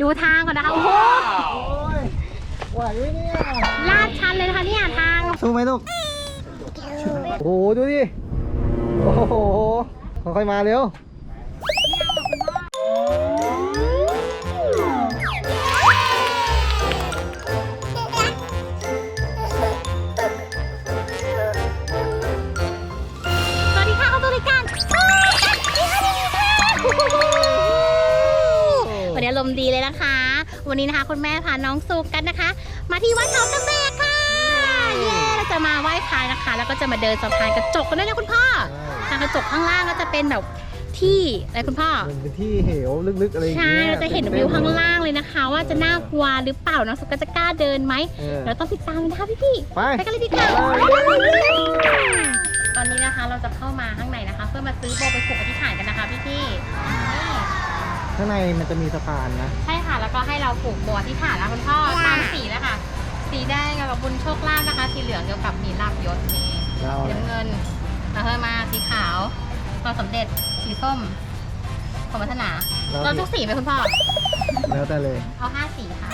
ดูทางก่อนนะคะ โอ้โหโอ้ยไหวไหมเนี่ยลาดชันเลยนะคะเนี่ยทาง สู้ไหมลูก โอ้โห ดูดิ โอ้โห ค่อยๆมาเร็วสวั มณ์ดีเลยนะคะ วันนี้นะคะคุณแม่พาน้องสุกันนะคะ มาที่วัดเขาตะแบกค่ะ เย้เราจะมาไหว้พระนะคะ แล้วก็จะมาเดินสะพานกระจกกันด้วยนะคุณพ่อทางกระจกข้างล่างก็จะเป็นแบบที่อะไรคุณพ่อมันเป็นที่เหวลึกๆอะไรอย่างใช่เงี้ยเราจะเห็นวิวข้างล่างเลยนะคะ ว่าจะน่ากลัวหรือเปล่าน้องสุก็จะกล้าเดินไหมเออเราต้องติดตามกันนะคะพี่ๆไปไปกันเลยดีกว่าตอนนี้นะคะเราจะเข้ามาข้างในนะคะ เพื่อมาซื้อโบไปผูกอธิษฐานกันนะคะพี่พี่ๆนี่ ข้างในมันจะมีสะพานนะ ใช่ค่ะ แล้วก็ให้เราผูกโบอธิษฐานนะคุณพ่อตามสีแล้วค่ะสีแดงเกี่ยวกับบุญโชคลาภนะคะ สีเหลืองเกี่ยวกับมีลาภยศนี่เราสีเนี่ยน้ำเงินแล้วเพิ่มมาสีขาวความสำเร็จสีส้มสมพัฒนา เราทุกสีไหมคุณพ่อ แล้วแต่เลย เอาห้าสีค่ะ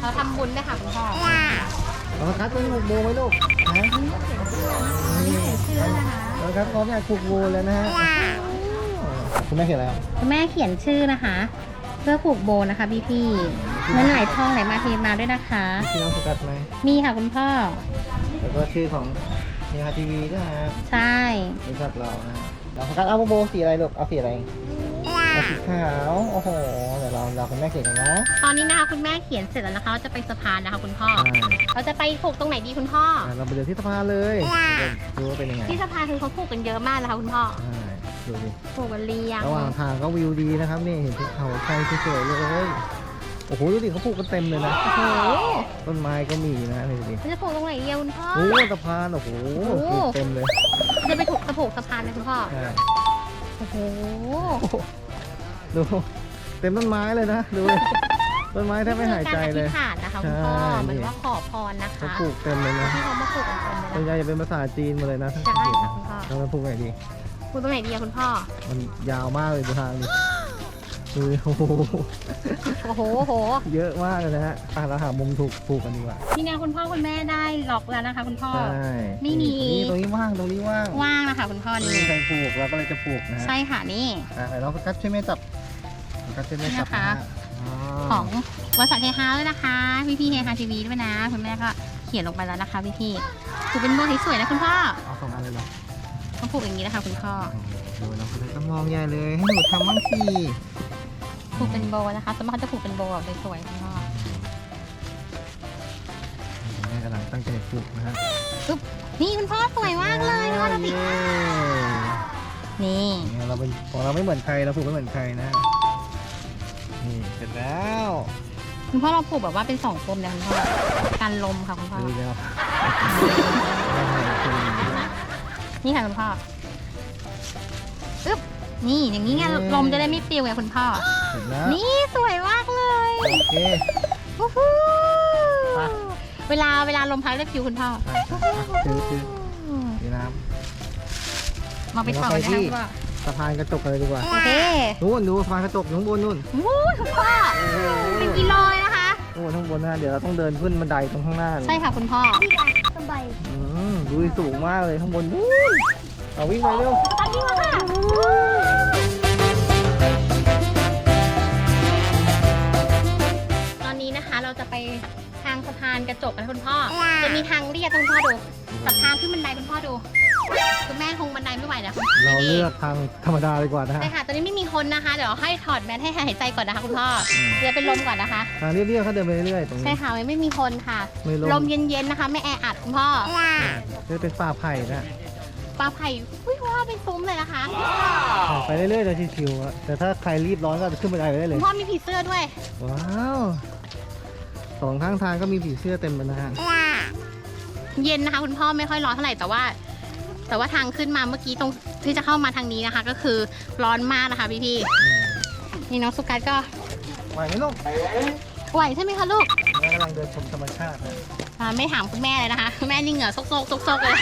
เราทำบุญได้วยค่ะคุณพ่อเราคัดเป็นหกโมงไหมลูกนะนี่เราคัดพร้อมอยากผูกโบแล้วนะฮะ คุณแม่เขียนอะไรครับคุณแม่เขียนชื่อนะคะ เพื่อผูกโบนะคะพี่พี่ๆเงินไหลทองไหลมาเทมาด้วยนะคะชื่อน้องสกัดไหมมีค่ะคุณพ่อ แล้วก็ชื่อของมีฮาทีวีด้วยนะครับใช่ บริษัทเรานะเราสกัดเอาโบสีอะไรลูกเอาสีอะไรเอาสีขาวโอ้โหเดี๋ยวเราเราคุณแม่เขียนกันนะตอนนี้นะคะคุณแม่เขียนเสร็จแล้วนะคะเราจะไปสะพานนะคะคุณพ่อใช่เราจะไปผูกตรงไหนดีคุณพ่อ อะเราไปเดินที่สะพานเลยดูว่าเป็นยังไงที่สะพานคือเขาผูกกันเยอะมากนะคะคุณพ่อใช่ ดูดิผูกกันเรียงระหว่างทางก็วิวดีนะครับนี่เห็นภูเขาไฟสวยๆเลยโอ้โหดูดิเขาปลูกกันเต็มเลยนะโอ้โหต้นไม้ก็มีนะนี่ดูดิเราจะผูกตรงไหนดีอะคุณพ่อโอ้สะพานโอ้โหโอ้โหปลูกเต็มเลย จะไปถูกสะผูกสะพานเลยคุณพ่อใช่โอ้โหดูเต็มต้นไม้เลยนะดูดิต้นไม้แทบไม่หายใจเลยนี่คือการอธิษฐานนะคะคุณพ่อใช่เหมือนว่าขอพรนะเขาคะปลูกเต็มเลยนะที่เขามาผูกกันเต็มเลยส่วนใหนะญ่จะเป็นภาษาจีนหมดเลยนะทั้งใช่เห็นนะค่ะคุณพ่อเราไปปลูกไหนดี ผูกตรงไหนดีอะคุณพ่อ มันยาวมากเลยดูทางดิดูดิโอ้โหโอ้โหโอ้โห เยอะมากเลยนะฮะอะเราหามุมถูกปลูกกันดีกว่านี่นะคุณพ่อคุณแม่ได้ล็อกแล้วนะคะ คุณพ่อ ใช่ไม่มี นี่ตรงนี้ว่างตรงนี้ว่างว่างนะคะคุณพ่อไม่นี่มีใครปลูกเราก็เลยจะปลูกนะฮะใช่ค่ะนี่ อะเดี๋ยวเราโฟกัสช่วยแม่จับโฟกัสช่วยแม่จับนี่นะคะฮอ๋อของบริษัทเฮฮาด้วยนะคะพี่พี่เฮฮาทีวีด้วยนะ คุณแม่ก็เขียนลงไปแล้วนะคะพี่พี่ผูกเป็นโบสวยๆนะคุณพ่อเอาสองอันเลยเหรอ ต้องผูกอย่างนี้นะคะคุณพ่อดูน้องคนนี้ก็มองใหญ่เลยให้หนูทำบ้างสิผูกเป็นโบนะคะสมมติเขาจะผูกเป็นโบแบบสวยๆคุณพ่อแม่กำลังตั้งใจปลูกนะฮะนี่คุณพ่อสวยมากเลยพ่อดูสิเย้นี่เนี่ยเราเป็นของเราไม่เหมือนใครเราปลูกไม่เหมือนใครนะนี่เสร็จแล้วคุณพ่อเราผูกแบบว่าเป็นสองกลมเลยคุณพ่อกันลมค่ะคุณพ่อดูแล้ว นี่ค่ะคุณพ่ออึ๊บนี่อย่างนี้ไงลมจะได้ไม่ปลิวไงคุณพ่อ เสร็จแล้ว นี่สวยมากเลยโอเค วู้ฮู้ไป เวลาเวลาลมพัดเรียกฟิวคุณพ่อไปไปถือถือถือน้ มาไปต่อกันนะคะคุณพ่อำสะพานกระจกเลยดีกว่า โอเคนู่นดูสะพานกระจกอยู่ข้างบนนู่น วู้คุณพ่อเป็นกิโลเลยนะคะนู่นข้างบนนะเดี๋ยวเราต้องเดินขึ้นบันไดตรงข้างหน้าเลยใช่ค่ะคุณพ่อ อืมดูดิสูงมากเลยข้างบนนู่นเอาวิ่งไปเร็วตอนนี้มาค่ะตอนนี้นะคะเราจะไปทางสะพานกระจกกันคุณพ่อ จะมีทางเรียกคุณพ่อดูสับทางขึ้นบันไดคุณพ่อดู คุณแม่คงบันไดไม่ไหวนะคุณเราเลือกทางธรรมดาดีกว่านะฮะ ใช่ค่ะ ตอนนี้ไม่มีคนนะคะ เดี๋ยวให้ถอดแมสให้หายใจก่อนนะคะคุณพ่ออืมเดี๋ยวเป็นลมก่อนนะคะ ทางเรียบๆเขาเดินไปเรื่อยๆตรงใช่นี้ ค่ะไม่มีคนค่ะ ไม่ลลมมเย็นๆนะคะ ไม่แออัดคุณพ่อจะเป็นป่าไผ่นะปลาไผ่อุ้ยว่าเป็นซุ้มเลยนะคะ ไปเรื่อยๆเลยชิวๆอะแต่ถ้าใครรีบร้อนก็ขึ้นบันไดไปได้เลคุย ณพ่อมีผีเสื้อด้วย ว้าวสองข้างทางก็มีผีเสื้อเต็มเลยนะฮะเย็นนะคะคุณพ่อไม่ค่อยร้อนเท่าไหร่แต่ว่า แต่ว่าทางขึ้นมาเมื่อกี้ตรงที่จะเข้ามาทางนี้นะคะ ก็คือร้อนมากนะคะพี่พี่อืมๆนี่น้องสุกัสก็ไหวไหมลูกไหวใช่ไหมคะลูกแม่กำลังเดินชมธรรมชาตินะอ่าไม่ถามคุณแม่เลยนะคะคุณแม่นี่เหงื่อซกๆซกๆเลย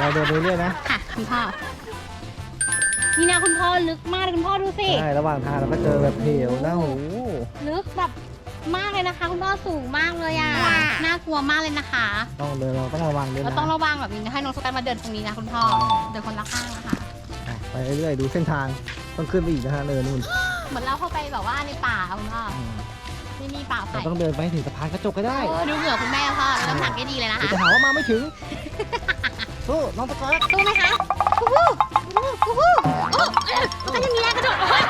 เราเดินไปเรื่อยๆนะค่ะคุณพ่อนี่นะคุณพ่อลึกมากเลยคุณพ่อดูสิใช่ระหว่างทางเราก็เจอแบบเหวนะโอ้โหลึกแบบ มากเลยนะคะ คุณพ่อสูงมากเลยอะน่ากลัวมากเลยนะคะ ต้องเดินเราต้องระวังด้วยเรานะต้องระวังแบบนี้นะให้น้องสกัดมาเดินตรงนี้นะคุณพ่อ เดินคนละข้างนะคะ อะไปเรื่อยๆดูเส้นทางต้องขึ้นไปอีกนะฮะเนินนู่นเหมือนเราเข้าไปแบบว่าในป่าคุณพ่ออืมไม่มีป่าเราไผ่ต้องเดินไปให้ถึงสะพานกระจกก็ได้เออดูเหงื่อคุณแม่พ่อน้ำหนักได้ดีเลยนะเดี๋ยวคะ จะหาว่ามาไม่ถึงสู้น้องสกอตสู้ไหมคะฮู้ฮู้ฮู้ฮู้โอ้ก็จะมีแรงกระโดดโอ้ย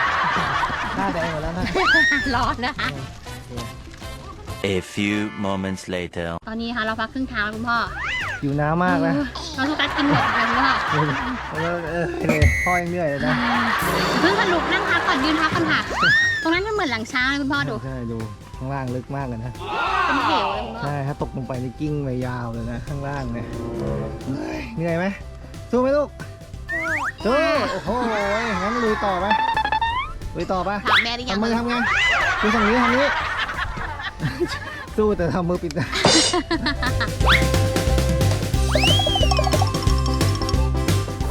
หน้าแดงหมดแล้วนะ ร้อนนะคะ A few moments later. ตอนนี้ค่ะเราพักครึ่งทางแล้วคุณพ่ออยู่น้ำมากนะน้องสกัดกินหมดเลยคุณพ่อเออเออเออพ่อยังเหนื่อยเลยนะเพิ่งสนุกนั่งพักก่อนยืนพักก่อนค่ะ ตรงนั้นมันเหมือนหลังช้างเลยคุณพ่อดู ใช่ดูข้างล่างลึกมากเลยนะเป็นเหวเลยคุณพ่อ ใช่ถ้าตกลงไปนี่กิ้งไปยาวเลยนะข้างล่างเนี่ยเฮ้ยเหนื่อยไหมสู้ไหมลูกสู้โอ้โหงั้นลุยต่อไหมลุยต่อปะถามแม่หรือยังทำมือทำไงดูทางนี้ทางนี้ สู้แต่ทำมือปิดนะ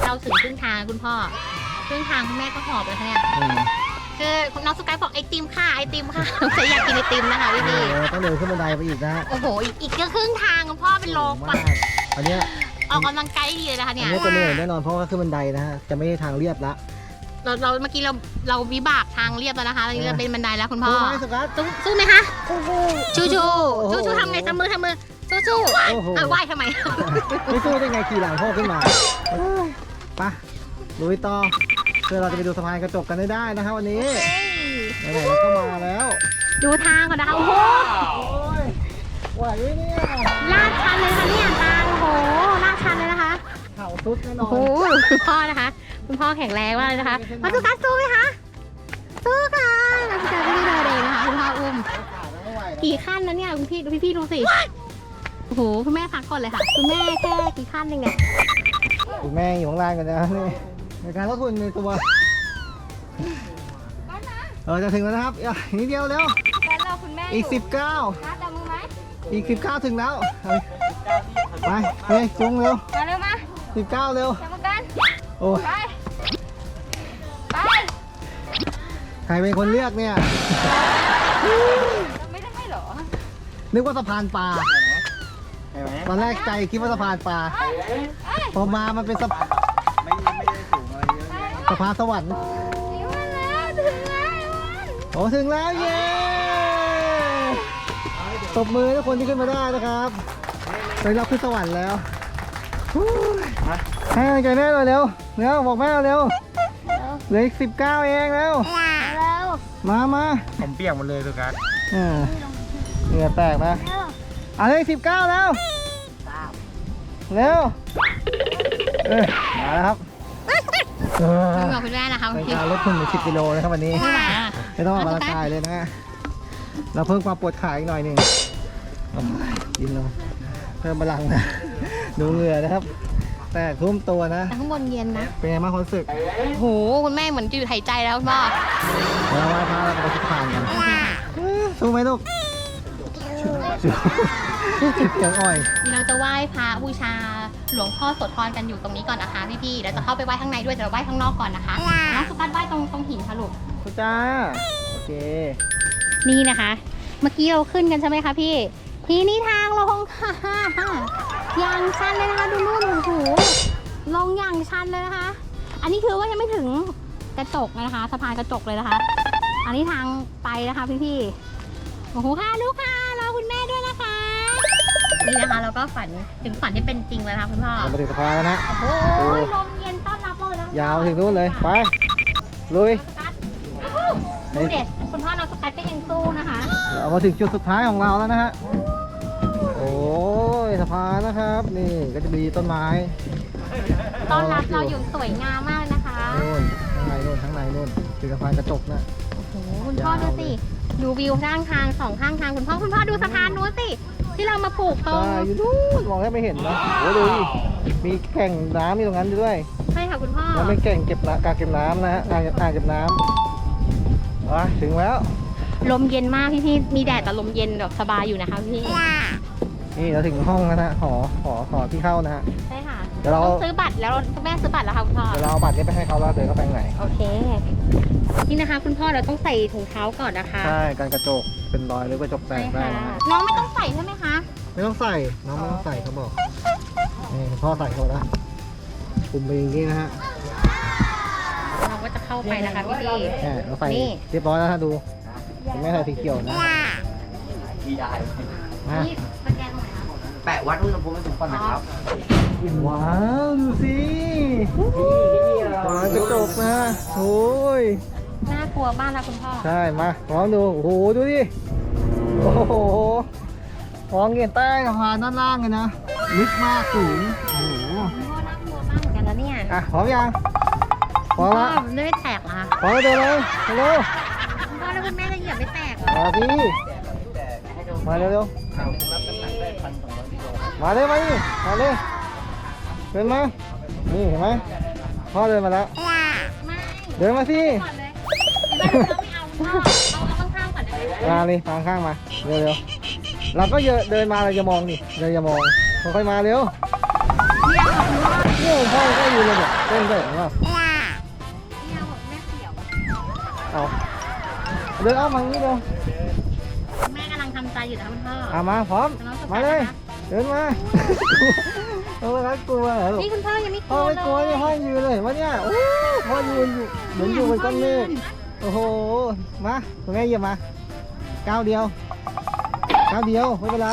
เราถึงครึ่งทางคุณพ่อครึ่งทางคุณแม่ก็หอบเลยค่ะเนี่ยอืมคือน้องสกายบอกไอติมค่ะไอติมค่ะใส่อยากกินไอติมนะคะพี่เอพี่อต้องเดินขึ้นบันไดไปอีกนะโอ้โหอีกอีกก็ครึ่งทางคุณพ่อเป็นโลสูงกมากอันเนี้ยออกกำลังกายได้ดีเลยนะคะอัเนี่ยนนี้จะเหนื่อยแน่นอนเพราะว่าขึ้นบันไดนะฮะจะไม่ใช่ทางเรียบละ เราเราเมื่อกี้เราเราวิบากทางเรียบแล้วนะคะตอนนี้เราเป็นบันไดแล้วคุณพ่อสู้ไหมสกัดสู้สู้ไหมคะชูชูโอ้โหชูชูทำไงทำมือทำมือสู้ชูโอ้โหอะไหว้ทำไมไม่สู้ได้ไงขี่หลังพ่อขึ้นมาเอ้ยไปลุยต่อเพื่อเราจะไปดูสะพานกระจกกันได้ได้นะครับวันนี้ไหนๆเราก็มาแล้ว ดูทางก่อนนะคะโอ้โหโอ้ยไหวไหมเนี่ยลาดชันเลยนะคะเนี่ยทางโอ้โหลาดชันเลยนะคะเข่าสุดแน่นอโอ้โหนคุณพ่อนะคะ คุณพ่อแข็งแรงมากเลยนะคะมาสุกัสสู้ไหมคะสู้ค่ะมาสุกัสไม่ได้เดินเองนะคะคุณพ่ออุ้มไม่ไหวกี่ขั้นนะเนี่ยคุณพี่ดูพี่พี่ๆดูสิโอ้โหคุณแม่พักก่อนเลยค่ะ คุณแม่แค่กี่ขั้นเองเนี่ยคุณแม่อยู่ข้างล่างกันนะนี่ในการลดทุนในตัวเออจะถึงแล้วนะครับอีกนิดเดียวเร็วแฟนเราคุณแม่อีกสิบเก้านะจับมือไหมอีกสิบเก้าถึงแล้วเอาไปเฮ้ยจุงเร็วมาเร็วมาสิบเก้าเร็วจับมือกันโอ้ย ไปไป ใครเป็นคนเลือกเนี่ยไม่ได้ให้เหรอนึกว่าสะพานปลาตอนแรกใจคิดว่าสะพานปลาพอมามันเป็นสะพานสะพานสวรรค์ถึงแล้วถึงแล้วโอ้ถึงแล้วเย้ตบมือทุกคนที่ขึ้นมาได้นะครับไปรับขึ้นสวรรค์แล้วฮู้ให้กำลังใจแม่หน่อยเร็วเร็วบอกแม่เร็วเหลืออีกสิบเก้าเองแล้วเร็ว มามาผมเปียกหมดเลยสุกัสอ่าเหงื่อแตกนะเอาเลยสิบเก้าแล้วเร็วเอ้ยมาแล้วครับเออคุณกับคุณแม่นะคะเป็นพี่การลดทุนถึงสิบกิโลนะครับวันนี้ ไม่ไหวอะไม่ต้องออกกำลังกายเลยนะเราเพิ่มความปวดขาอีกหน่อยหนึ่งโอ้ยกินลงเพิ่มพลังนะดูเหงื่อนะครับ แต่ทุ่มตัวนะ แต่ข้างบนเย็นนะ เป็นไงบ้างความรู้สึกโอ้โหคุณแม่เหมือนจะหยุดหายใจแล้วคุณพ่อเดี๋ยวเราไหว้พระเราไปทิศทางกันเอ้ยสู้ไหมลูกสู้จิบยังอ่อย นี่เราจะไหว้พระบูชาหลวงพ่อโสธรกันอยู่ตรงนี้ก่อนนะคะพี่ๆเดี๋ยวจะเข้าไปไหว้ข้างในด้วยแต่เราไหว้ข้างนอกก่อนนะคะน้องสุกัสไหว้ตรงตรงหินค่ะลูก คุณจ้า โอเค นี่นะคะ เมื่อกี้เราขึ้นกันใช่ไหมคะพี่ ทีนี้ทางลงค่ะ อย่างชันเลยนะคะ ดูนู่นโอ้โหลงอย่างชันเลยนะคะ อันนี้คือว่ายังไม่ถึงกระจกนะคะสะพานกระจกเลยนะคะ อันนี้ทางไปนะคะพี่ๆโอ้โหค่ะลูกค่ะรอคุณแม่ด้วยนะคะ นี่นะคะเราก็ฝันถึงฝันที่เป็นจริงแล้วนะคะคุณพ่อเรามาถึงสะพานแล้วนะ โอ้โหโอ้ลมเย็นต้อนรับเราเลยนะคะยาวถึงนู่นเลยไปลุย ดูเด็ดคุณพ่อน้องสกัดก็ยังสู้นะคะ เรามาถึงจุดสุดท้ายของเราแล้วนะฮะ โอ้ย สะพานนะครับ นี่ก็จะมีต้นไม้ต้อนรับเราอยู่สวยงามมากนะคะนู่นข้างในนู่นข้างในนู่นถึงสะพานกระจกนะโอ้โหคุณพ่อดูสิ ดูวิวข้างทางสองข้างทางคุณพ่อคุณพ่อดูสะพานนู้นสิ ที่เรามาปลูกตรงใช่อยู่นู่นมองแทบไม่เห็นนะโอ้ดูดิมีแก่งน้ำอยู่ตรงนั้นด้วยใช่ค่ะคุณพ่อแล้วเป็นแก่งเก็บน้ำกาเก็บน้ำนะฮะอ่างอ่างเก็บน้ำอะถึงแล้ว ลมเย็นมากพี่พี่ๆมีแดดแต่ลมเย็นแบบสบายอยู่นะคะพี่ นี่เราถึงห้องแล้วนะหอหอหอที่เข้านะฮะ ใช่ค่ะเดี๋ยวเรา ต้องซื้อบัตรแล้วคุณแม่ซื้อบัตรแล้วค่ะคุณพ่อ เดี๋ยวเราเอาบัตรนี้ไปให้เขาแล้วเดินเข้าไปข้างในโอเค นี่นะคะ คุณพ่อเราต้องใส่ถุงเท้าก่อนนะคะใช่การกระจกเป็นรอยหรือกระจกแตใช่กได้ค่ะนะฮะน้องไม่ต้องใส่ใช่ไหมคะไม่ต้องใส่น้องไม่ต้องใส่เขาบอกนี่พ่อใส่เขาแล้วคุมไปอย่างนี้นะฮะเราก็จะเข้าไปนะคะพี่พี่ แหมเราใส่นี่ เรียบร้อยแล้วฮะดูคุณแม่ใส่สีเขียวนะที่ได้นะนี่สแกนตรงไหนคะ แปะวัดอุณหภูมิให้ผมก่อนนะครับว้าวดูสิการกระจกนะโอ้ยน่ากลัวมากนะคุณพ่อ ใช่ มาลองดู โอ้โห ดูดิ โอ้โหมองเห็นใต้สะพานด้านล่างเลยนะ ลึกมากสูง โอ้โหคุณพ่อน่ากลัวมากเหมือนกันนะเนี่ยอะพร้อมยังพร้อมพ่อละมันไม่แตกเหรอคะพร้อมแล้วเดินเลยเร็วคุณพ่อแล้วคุณแม่จะเหยียบไม่แตกเหรอๆมาสิมาเร็วๆ มาเลยมาดิมาเลยเดินมานี่เห็นไหมพ่อเดินมาแล้ว ไม่เดินมาสิก่อนเลยแม่เราไม่เอาคุณพ่อเอาเอาข้างๆก่อนได้ไหมมาเลยทางข้างมาเร็วๆเราก็เยอะเดินมาเราจะมองนี่เราจะมองค่อยๆมาเร็วเนี่ยค่ะคุณพ่อเนี่ยพ่อก็อยู่เลยเนี่ยเต้นด้วยเห็นป่ะเนี่ยบอกแม่เสียวเอาเดินเอามาอย่างนี้เร็วแม่กำลังทำใจอยู่นะคุณพ่อ เอามาพร้อมน้องจะไปมาเลยนะคะ เดินมาเออรักกลัวเหรอลูกนี่คุณพ่อยังไม่กพ่ลัอวไม่กลัวเลนี่ยพ่อยืนเลยเห็นปะเนี่ยโอ้พ่อยืนอยู่เหมือนอยู่บนก้อนเมฆโอ้โหมาคุณแม่เหยียบมาก้าวเดียวก้าวเดียวไม่เป็นไร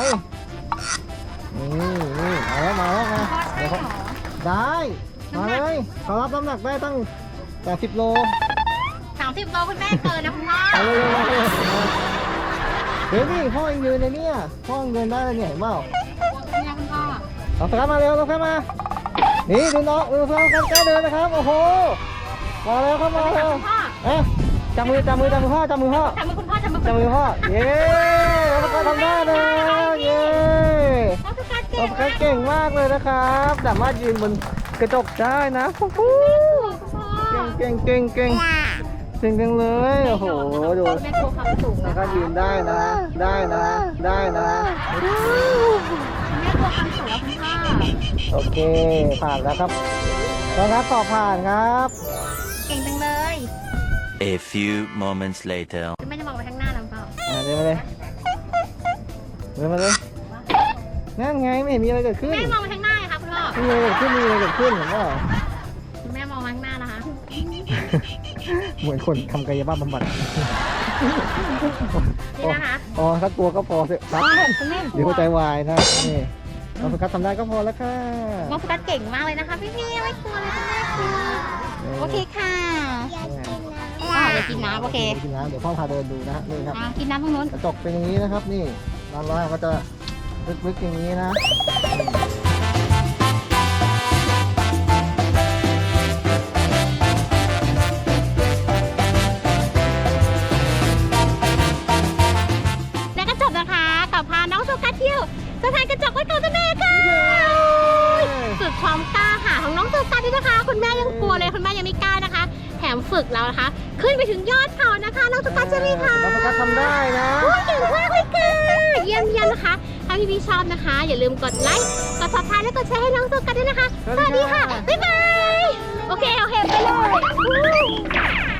นี่นี่มาแล้วมาแล้วมาพ่อใช่เดี๋ยวเหรเขา อได้มาเลยเขารับน้ำหนักได้ตั้ง80โลสามสิบโลคุณแม่เกินนะคุณพ่อเอาเร็วๆมาเลยเดี๋ยวนี่พ่อยังยืนในเนี่ยพ่อยังเดินได้เลยเนี่ยเห็นเปล่าเนี่ยคุณ พ่อเราสกัดมาเร็วเราสกัดมา นี่ดูน้องดูน้องกันกล้าเดินนะครับ โอ้โห มาแล้วครับมาแล้วคุณพ่อเอ๊ะจับมือจับมือจับมือพ่อจับมือพ่อจับมือคุณพ่อจับมือจับมือพ่อ เย้เราสกัดทำได้แล้วเย้น้องสกัดเก่เรางสกัดเก่งมากเลยนะครับ สามารถยืนบนกระจกได้นะโอ้โหคุณพ่อเก่งเก่งเก่งเก่งเก่งจังเลยโอ้โหดูแม่กลัวความสูงแล้นะวก็คะยืนได้นะ ได้นะ ได้นะ แม่กลัวความสูงแล้วคุณพ่อโอเค ผ่านแล้วครับน้องครับสอบผ่านครับ เก่งจังเลย A few moments later. คุณแม่จะมองไปข้างหน้าแล้วเปล่าอ่าเดินมาเลยเดินมาเลยนั่นไงไม่เห็นมีอะไรเกิดขึ้นแม่มองไปข้างหน้าไงคะคุณพ่อไม่มีอะไรเกิดขึ้นมีอะไรเกิดขึ้นเห็นเปล่า คุณแม่มองไปข้างหน้านะคะเหมือนคนทำกายภาพบำบัดนี่นะคะอ๋อถ้ากลัวก็พอเถอะครับคุณแม่กเดี๋ยวลัวหัวใจวายนะนี่ น้องสกัดทำได้ก็พอแล้วค่ะน้องสกัดเก่งมากเลยนะคะ พี่พี่ไม่กลัวเลยคุณแม่กลัวโอเคค่ะอ๋ออยากกินน้ำโอเคกินน้ำเดี๋ยวพ่อพาเดินดูนะฮะนี่ครับอะกินน้ำตรงนู้นกระจกเป็นอย่างนี้นะครับ นี่ด้านล่างก็จะลึกๆอย่างนี้นะและ นะคะกับพาน้องโซกัสเที่ยวสถานกระจกวัดเขาตะเมค่ะสุดความกล้าหาญของน้องโซกัสนี่นะคะ คุณแม่ยังกลัวเลยคุณแม่ยังไม่กล้านะคะ แถมฝึกแล้วนะคะ ขึ้นไปถึงยอดเขานะคะ น้องโซกัสใช่ไหมคะน้องสกัดทำได้นะโอ้ยเก่งมากเลยค่ะเยี่ยมเยี่ยมนะคะถ้าพี่พี่ๆชอบนะคะ อย่าลืมกดไลค์กดซับสไครต์และกดแชร์ให้น้องโซกัสด้วยนะคะสวัสดีค่ะบ๊ายบายโอเคโอเคไปเลย